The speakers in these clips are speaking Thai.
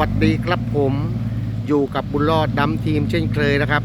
วัสดีครับผมอยู่กับบุญรอดดำทีมเช่นเคยนะครับ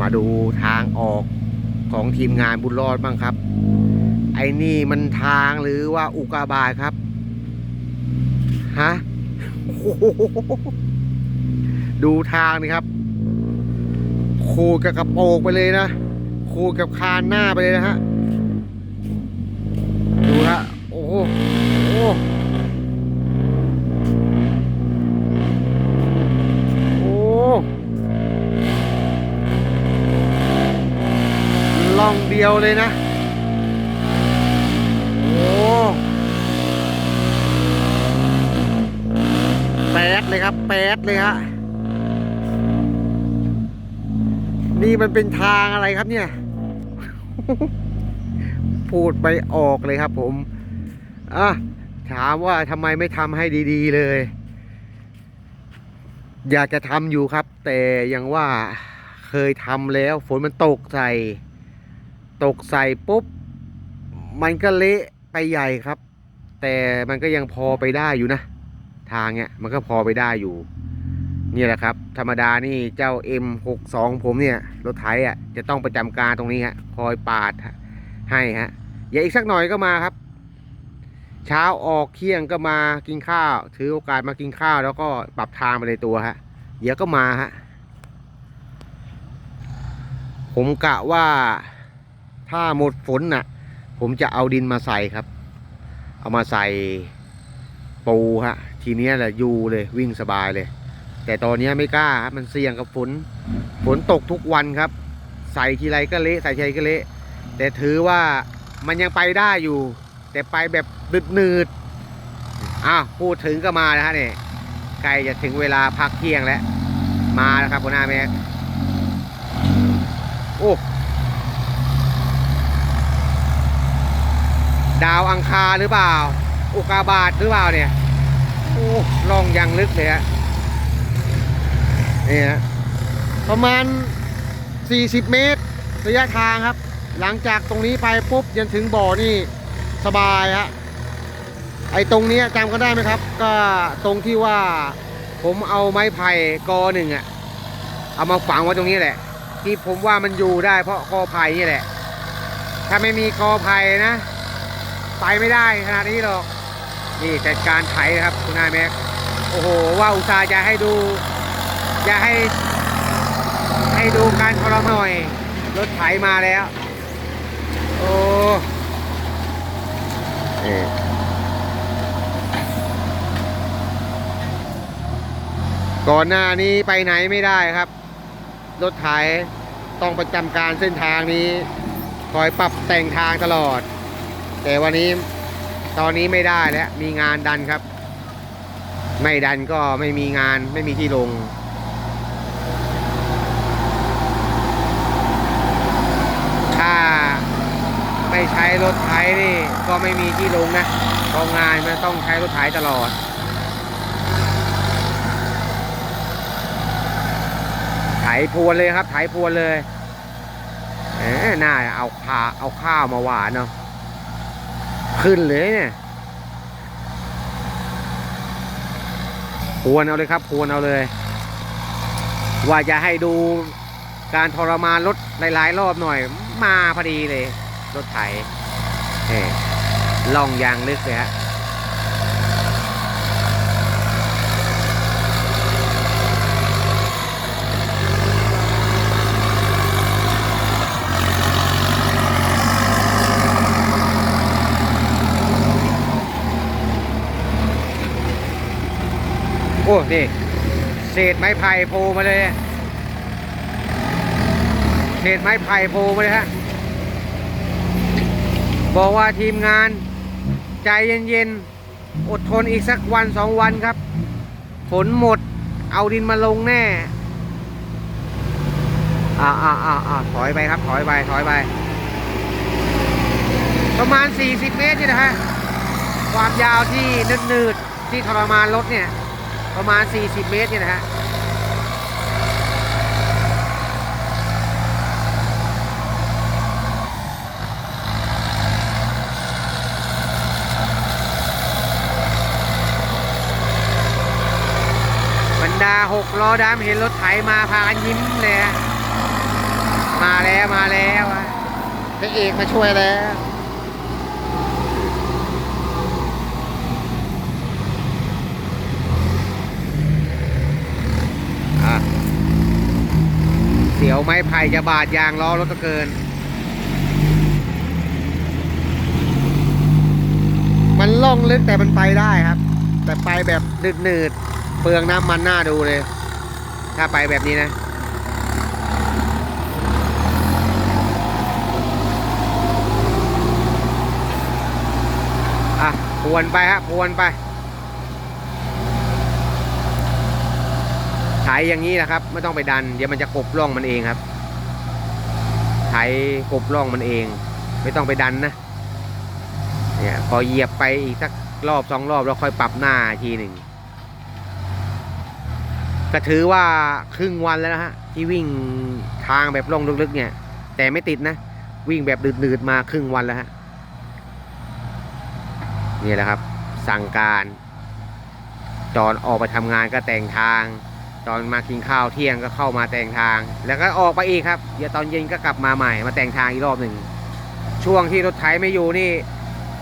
มาดูทางออกของทีมงานบุญรอดบ้างครับ ไอ้นี่มันทางหรือว่าอุกาบาตครับฮะดูทางนี่ครับขูดกับกระโปงไปเลยนะขูดกับคานหน้าไปเลยนะฮะดูฮะโอ้โหโอ้โหโอ้ ล่องเดียวเลยนะ โอ้แป๊ดเลยครับแป๊ดเลยฮะ นี่มันเป็นทางอะไรครับเนี่ย พูดไปออกเลยครับผมอะถามว่าทำไมไม่ทำให้ดี ๆ เลย อยากจะทำอยู่ครับ แต่ยังว่าเคยทำแล้วฝนมันตกใส่ ตกใส่ปุ๊บ มันก็เละไปใหญ่ครับ แต่มันก็ยังพอไปได้อยู่นะ ทางเนี้ยมันก็พอไปได้อยู่ นี่แหละครับ ธรรมดานี่เจ้า M62 ผมเนี่ย รถไถอะจะต้องประจำการตรงนี้ฮะ คอยปาดให้ฮะ อย่าอีกสักหน่อยก็มาครับ เช้าออกเที่ยงก็มากินข้าว ถือโอกาสมากินข้าว แล้วก็ปรับทางไปในตัวฮะ เดี๋ยวก็มาฮะผมกะว่า ถ้าหมดฝนน่ะ ผมจะเอาดินมาใส่ครับ เอามาใส่ปูฮะ ทีเนี้ยแหละยูเลยวิ่งสบายเลย แต่ตอนนี้ไม่กล้าครับมันเสี่ยงกับฝน ฝนตกทุกวันครับ ใส่ทีไรก็เละใส่ทีไรก็เละ แต่ถือว่ามันยังไปได้อยู่ แต่ไปแบบดึดนืดๆอ้าวพูดถึงก็มาแล้วฮะเนี่ยใกล้จะถึงเวลาพักเที่ยงแล้ว มาแล้วครับหัวหน้าแม็กโอ้ ดาวอังคารหรือเปล่า อุกาบาตหรือเปล่าเนี่ยโอ้ล่องยังลึกเลยฮะนี่ฮะประมาณ 40 เมตร ระยะทางครับ หลังจากตรงนี้ไปปุ๊บยันถึงบ่อนี่สบายฮะไอ้ตรงนี้จำกันได้ไหมครับ ก็ตรงที่ว่าผมเอาไม้ไผ่กอหนึ่งอะเอามาฝังไว้ตรงนี้แหละ ที่ผมว่ามันอยู่ได้เพราะกอไผ่นี่แหละ ถ้าไม่มีกอไผ่นะ ไปไม่ได้ขนาดนี้หรอก นี่จัดการไถนะครับคุณนายแม็ก โอ้โห ว่าอุตส่าห์จะให้ดู จะให้ ให้ดูการทรมหน่อย รถไถมาแล้ว โอ้ก่อนหน้านี้ไปไหนไม่ได้ครับ รถไถต้องประจำการเส้นทางนี้ คอยปรับแต่งทางตลอด แต่วันนี้ตอนนี้ไม่ได้แล้วมีงานดันครับ ไม่ดันก็ไม่มีงานไม่มีที่ลง ถ้าไม่ใช้รถไถนี่ก็ไม่มีที่ลงนะเพราะงานมันต้องใช้รถไถตลอดไถพรวนเลยครับไถพรวนเลยแหน่าเอาข้าเอาข้าวมาหวานเนาะ ขึ้นเลยเนี่ยควรเอาเลยครับควรเอาเลย ว่าจะให้ดูการทรมานรถหลายๆรอบหน่อย มาพอดีเลย รถไถเอ่ล่องยางลึกเลยฮะ นี่เศษไม้ไผ่โผล่มาเลย เศษไม้ไผ่โผล่มาเลยฮะ บอกว่าทีมงานใจเย็นๆ อดทนอีกสักวันสองวันครับ ฝนหมด เอาดินมาลงแน่ อ่าอ่าอ่าอ่าถอยไปครับ ถอยไป ถอยไป ประมาณ 40 เมตรนี่นะฮะ ความยาวที่นืดๆที่ทรมานรถเนี่ย ประมาณ 40 เมตรเนี่ยนะฮะโดาหกล้อดำเห็นรถไถมาพากันยิ้มเลยฮะมาแล้วมาแล้วอะพระเอกมาช่วยแล้ว เสียวไม้ไผ่จะบาดยางล้อรถก็เกิน มันล่องลึกแต่มันไปได้ครับ แต่ไปแบบหนืดๆเปลืองน้ำมันหน้าดูเลย ถ้าไปแบบนี้นะอะพวนไปฮะพวนไป ไถอย่างนี้นะครับ ไม่ต้องไปดัน เดี๋ยวมันจะกบร่องมันเองครับไถกบร่องมันเอง ไม่ต้องไปดันนะเนี่ยพอเหยียบไปอีกสักรอบสองรอบแล้วค่อยปรับหน้าทีหนึ่งก็ถือว่าครึ่งวันแล้วนะฮะที่วิ่งทางแบบลงลึกๆเนี่ย แต่ไม่ติดนะ วิ่งแบบดืดๆมาครึ่งวันแล้วฮะนี่แหละครับ สั่งการตอนออกไปทำงานก็แต่งทาง ตอนมากินข้าวเที่ยงก็เข้ามาแต่งทาง แล้วก็ออกไปอีกครับ เดี๋ยวตอนเย็นก็กลับมาใหม่มาแต่งทางอีกรอบหนึ่ง ช่วงที่รถไถไม่อยู่นี่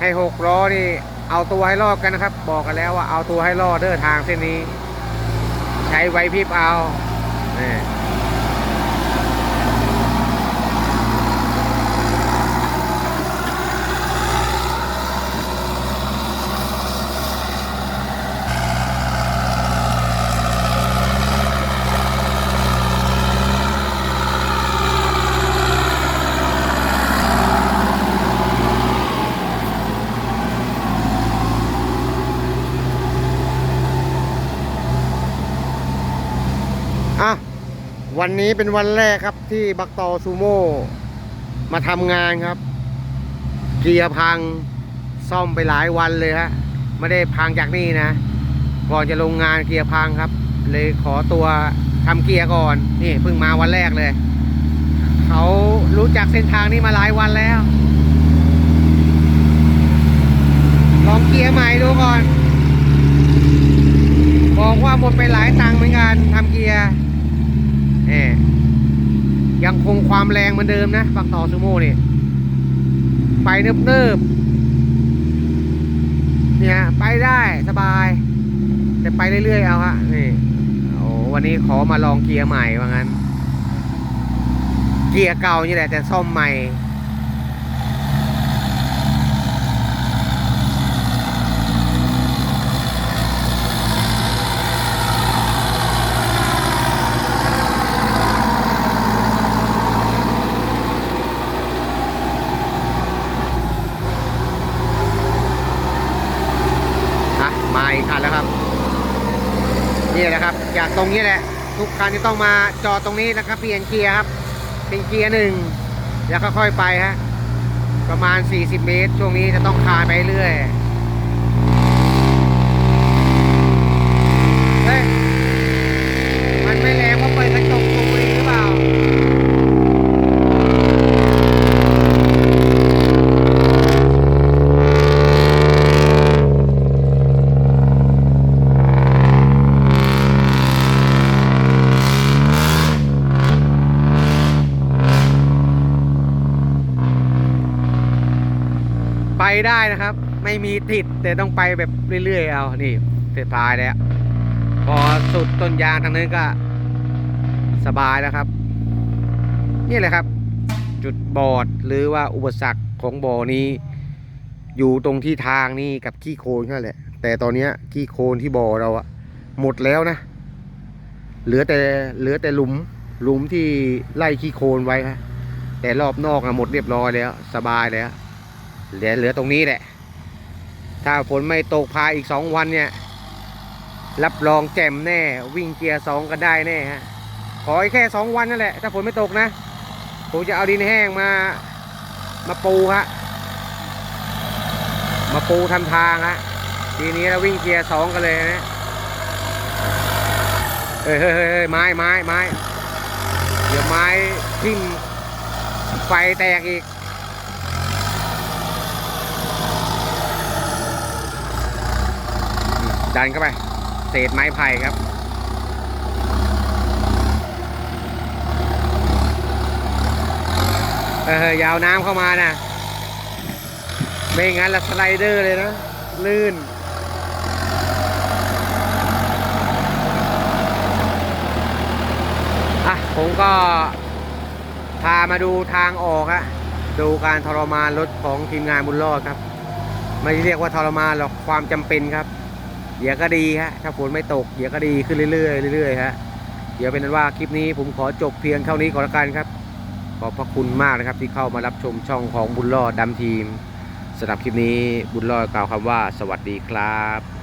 ให้หกล้อนี่เอาตัวให้รอดกันนะครับ บอกกันแล้วว่าเอาตัวให้รอดเดินทางเส้นนี้ ใช้ไว้พริบเอานี่ อะวันนี้เป็นวันแรกครับที่บักตอซูโม่มาทำงานครับ เกียร์พังซ่อมไปหลายวันเลยฮะไม่ได้พังจากนี่นะ ก่อนจะลงงานเกียร์พังครับ เลยขอตัวทำเกียร์ก่อน นี่เพิ่งมาวันแรกเลย เขารู้จักเส้นทางนี้มาหลายวันแล้ว ลองเกียร์ใหม่ดูก่อน บอกว่าหมดไปหลายตังค์เหมือนกันทำเกียร์เอยังคงความแรงเหมือนเดิมนะบักต่อซูโม่นี่ไปเนิบเนิบๆเนี่ยไปได้สบาย แต่ไปเรื่อยๆเอาฮะนี่โอ้วันนี้ขอมาลองเกียร์ใหม่ว่างั้น เกียร์เก่านี่แหละแต่ซ่อมใหม่ อะมาอีกคันแล้วครับ นี่แหละครับ จาก ตรงนี้แหละ ทุกคันจะต้องมาจอดตรงนี้นะครับเปลี่ยนเกียร์ครับเป็นเกียร์หนึ่งแล้วค่อยๆไปฮะประมาณ 40 เมตร ช่วงนี้จะต้องคานไปเรื่อยเฮ้ยมันไม่แรงเพราะเปิดกระจกตรงนี้หรือเปล่า ไปได้นะครับ ไม่มีติดแต่ต้องไปแบบเรื่อยๆเอานี่เสร็จพายแล้วพอสุดต้นยางทางนั้นก็ สบายแล้วครับ นี่แหละครับ จุดบอดหรือว่าอุปสรรคของบ่อนี้ อยู่ตรงที่ทางนี่กับขี้โคลนนั่แหละ แต่ตอนนี้ขี้โคลนที่บ่อเราอะหมดแล้วนะ เหลือแต่เหลือแต่หลุมหลุมที่ไล่ขี้โคลนไว้ฮะแต่รอบนอกอะหมดเรียบร้อยแล้ว สบายแล้ว เหลือเหลือตรงนี้แหละ ถ้าฝนไม่ตกพาอีกสองวันเนี่ย รับรองแจ่มแน่ วิ่งเกียร์สองก็ได้แน่ฮะ ขอแค่สองวันนั่นแหละ ถ้าฝนไม่ตกนะ ผมจะเอาดินแห้งมา มาปูฮะ มาปูทำทางฮะ ทีนี้เราวิ่งเกียร์สองกันเลยนะเฮ้ยเฮ้ยเฮ้ยเฮ้ยไม้ไม้ไม้เดี๋ยวไม้ทิ่มไฟแตกอีก ดันเข้าไป เศษไม้ไผ่ครับ เออยาวน้ำเข้ามานะไม่งั้นละสไลเดอร์เลยนะ ลื่นอะผมก็พามาดูทางออกฮะดูการทรมานรถของทีมงานบุญรอดครับ ไม่เรียกว่าทรมานหรอกความจำเป็นครับ เดี๋ยวก็ดีฮะถ้าฝนไม่ตกเดี๋ยวก็ดีขึ้นเรื่อยๆเรื่อยๆฮะเดี๋ยวเป็นนั้นว่าคลิปนี้ผมขอจบเพียงเท่านี้ก่อนละกันครับ ขอบพระคุณมากนะครับที่เข้ามารับชมช่องของบุญรอดดำทีมสำหรับคลิปนี้บุญรอดกล่าวคำว่า สวัสดีครับ